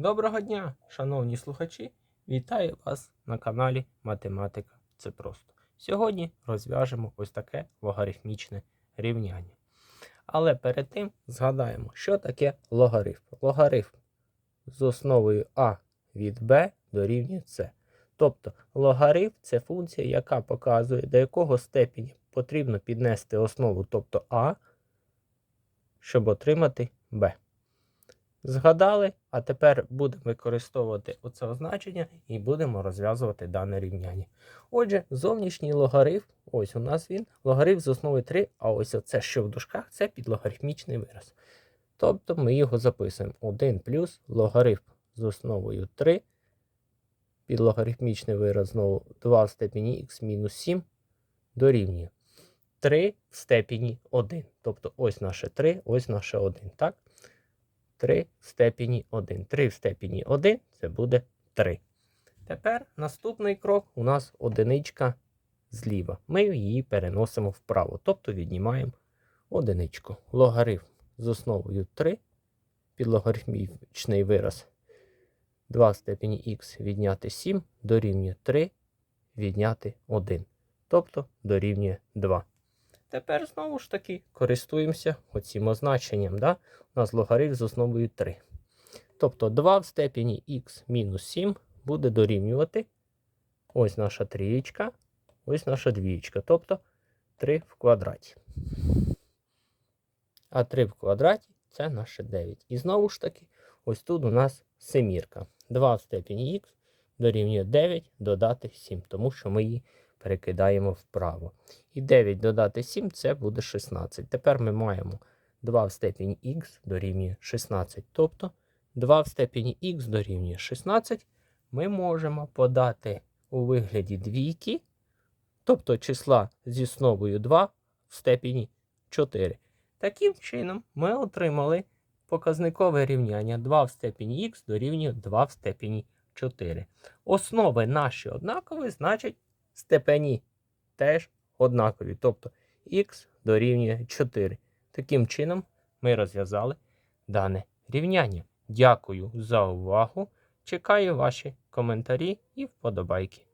Доброго дня, шановні слухачі! Вітаю вас на каналі Математика Це просто. Сьогодні розв'яжемо ось таке логарифмічне рівняння. Але перед тим згадаємо, що таке логарифм. Логарифм з основою а від b дорівнює c. Тобто логарифм це функція, яка показує, до якого степені потрібно піднести основу, тобто а, щоб отримати b. Згадали, а тепер будемо використовувати оце означення і будемо розв'язувати дане рівняння. Отже, зовнішній логарифм, ось у нас він, логарифм з основи 3, а ось оце, що в дужках, це підлогарифмічний вираз. Тобто ми його записуємо 1 плюс логарифм з основою 3, підлогарифмічний вираз знову 2 в степені х мінус 7 дорівнює 3 в степені 1. Тобто ось наше 3, ось наше 1. Так? 3 в степені 1. 3 в степені 1 це буде 3. Тепер наступний крок у нас одиничка зліва. Ми її переносимо вправо, тобто віднімаємо одиничку. Логарифм з основою 3, підлогарифмічний вираз 2 в степені х відняти 7 дорівнює 3 відняти 1. Тобто дорівнює 2. Тепер знову ж таки користуємося оцим означенням. Да? У нас логарифм з основою 3. Тобто 2 в степені х мінус 7 буде дорівнювати ось наша трієчка, ось наша двієчка. Тобто 3 в квадраті. А 3 в квадраті це наше 9. І знову ж таки, ось тут у нас семірка. 2 в степені х дорівнює 9 додати 7, тому що ми її перекидаємо вправо. І 9 додати 7 це буде 16. Тепер ми маємо 2 в степені х дорівнює 16. Тобто 2 в степені х дорівнює 16 ми можемо подати у вигляді двійки, тобто числа зі основою 2 в степені 4. Таким чином ми отримали показникове рівняння 2 в степені х дорівнює 2 в степені 4. Основи наші однакові, значить степені теж однакові. Тобто х дорівнює 4. Таким чином ми розв'язали дане рівняння. Дякую за увагу. Чекаю ваші коментарі і вподобайки.